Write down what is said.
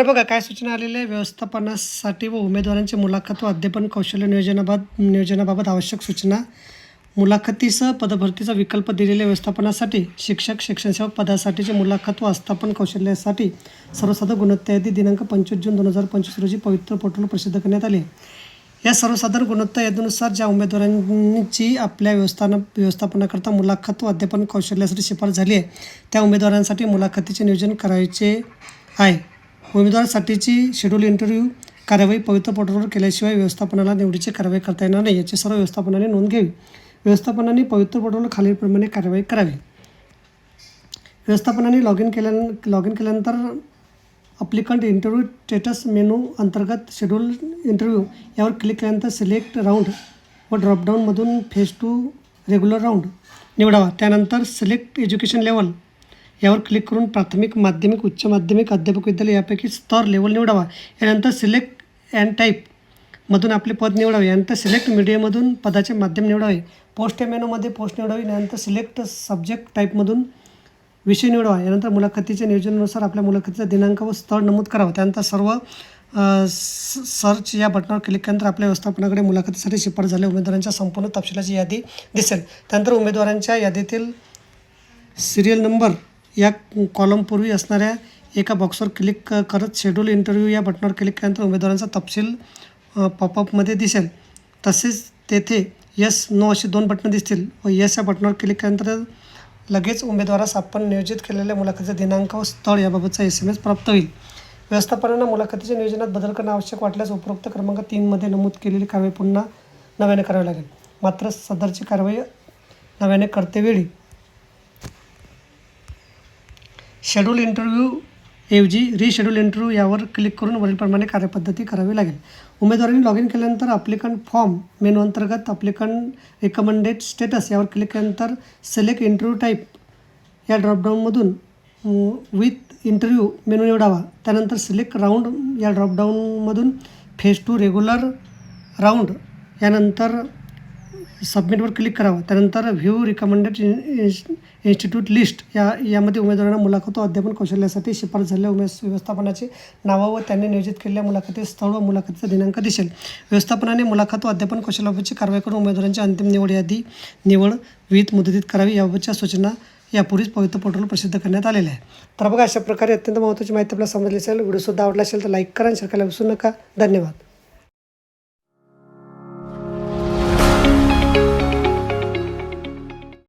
तर बघा काय सूचना आलेल्या आहे व्यवस्थापनासाठी व उमेदवारांची मुलाखत व अध्यापन कौशल्य नियोजनाबाद नियोजनाबाबत आवश्यक सूचना. मुलाखतीसह पदभरतीचा विकल्प दिलेल्या व्यवस्थापनासाठी शिक्षक शिक्षणसेवक पदासाठीचे मुलाखत व आस्थापन कौशल्यासाठी सर्वसाधारण गुणवत्ता यादी दिनांक पंचवीस जून दोन हजार पंचवीस रोजी पवित्र पोर्टल प्रसिद्ध करण्यात आले. या सर्वसाधारण गुणवत्ता यादीनुसार ज्या उमेदवारांची आपल्या व्यवस्थान व्यवस्थापनाकरता मुलाखत व अध्यापन कौशल्यासाठी शिफारस झाली आहे त्या उमेदवारांसाठी मुलाखतीचे नियोजन करायचे आहे. उमेदवारासाठीची शेड्यूल इंटरव्ह्यू कार्यवाही पवित्र पोर्टलवर केल्याशिवाय व्यवस्थापनाला निवडीची कारवाई करता येणार नाही. याची सर्व व्यवस्थापनाने नोंद घ्यावी. व्यवस्थापनाने पवित्र पोर्टलवर खालीलप्रमाणे कार्यवाही करावी. व्यवस्थापनाने लॉग इन केल्या लॉग इन केल्यानंतर अप्लिकंट इंटरव्ह्यू स्टेटस मेनू अंतर्गत शेड्यूल इंटरव्ह्यू यावर क्लिक केल्यानंतर सिलेक्ट राऊंड व ड्रॉपडाऊनमधून फेज टू रेग्युलर राऊंड निवडावा. त्यानंतर सिलेक्ट एज्युकेशन लेवल यावर क्लिक करून प्राथमिक माध्यमिक उच्च माध्यमिक अध्यापक विद्यालय यापैकी स्तर लेवल निवडावा. यानंतर सिलेक्ट अँड टाईप मधून आपले पद निवडावे. यानंतर सिलेक्ट मीडियामधून पदाचे माध्यम निवडावे. पोस्ट मेनूमध्ये पोस्ट निवडावी. यानंतर सिलेक्ट सब्जेक्ट टाईपमधून विषय निवडावा. यानंतर मुलाखतीच्या नियोजनानुसार आपल्या मुलाखतीचा दिनांक व स्थळ नमूद करावं. त्यानंतर सर्व स- सर्च या बटनावर क्लिक केल्यानंतर आपल्या व्यवस्थापनाकडे मुलाखतीसाठी शिफारस झालेल्या उमेदवारांच्या संपूर्ण तपशिलाची यादी दिसेल. त्यानंतर उमेदवारांच्या यादीतील सिरियल नंबर या कॉलमपूर्वी असणाऱ्या एका बॉक्सवर क्लिक करत शेड्यूल इंटरव्ह्यू या बटनावर क्लिक केल्यानंतर उमेदवारांचा तपशील पॉपअपमध्ये दिसेल. तसेच तेथे यस नो अशी दोन बटणं दिसतील. व यस या बटनावर क्लिक केल्यानंतर लगेच उमेदवारास आपण नियोजित केलेल्या मुलाखतीचा दिनांक व स्थळ याबाबतचा एस एम एस प्राप्त होईल. व्यवस्थापनानं मुलाखतीच्या नियोजनात बदल करणं आवश्यक वाटल्यास उपरोक्त क्रमांक तीनमध्ये नमूद केलेली कारवाई पुन्हा नव्याने करावी लागेल. मात्र सदरची कारवाई नव्याने करतेवेळी शेड्यूल इंटरव्ह्यू ऐवजी रिशेड्यूल इंटरव्ह्यू यावर क्लिक करून वरीलप्रमाणे कार्यपद्धती करावी लागेल. उमेदवारांनी लॉग इन केल्यानंतर अप्लिकंट फॉर्म मेनू अंतर्गत अप्लिकंट रिकमेंडेड स्टेटस यावर क्लिक केल्यानंतर सिलेक्ट इंटरव्ह्यू टाईप या ड्रॉपडाऊनमधून विथ इंटरव्ह्यू मेनू निवडावा. त्यानंतर सिलेक्ट राऊंड या ड्रॉपडाऊनमधून फेज टू रेग्युलर राऊंड यानंतर सबमिटवर क्लिक करावं. त्यानंतर व्ह्यू रिकमेंडेड इन्स्टिट्यूट लिस्ट या यामध्ये उमेदवारांना मुलाखत व अध्यापन कौशल्यासाठी शिफारस झालेल्या उमेद व्यवस्थापनाचे नावं व त्यांनी नियोजित केलेल्या मुलाखती स्थळ व मुलाखतीचा दिनांक दिसेल. व्यवस्थापनाने मुलाखत व अध्यापन कौशल्याबाबतची कारवाई करून उमेदवारांची अंतिम निवड यादी निवड विहित मुदतीत करावी याबाबतच्या सूचना यापूर्वीच पवित्र पोर्टल प्रसिद्ध करण्यात आलेल्या आहे तर बघा अशा प्रकारे अत्यंत महत्त्वाची माहिती आपल्याला समजली असेल व्हिडिओसुद्धा आवडला असेल तर लाईक करा आणि शेअर करायला विसरू नका. धन्यवाद.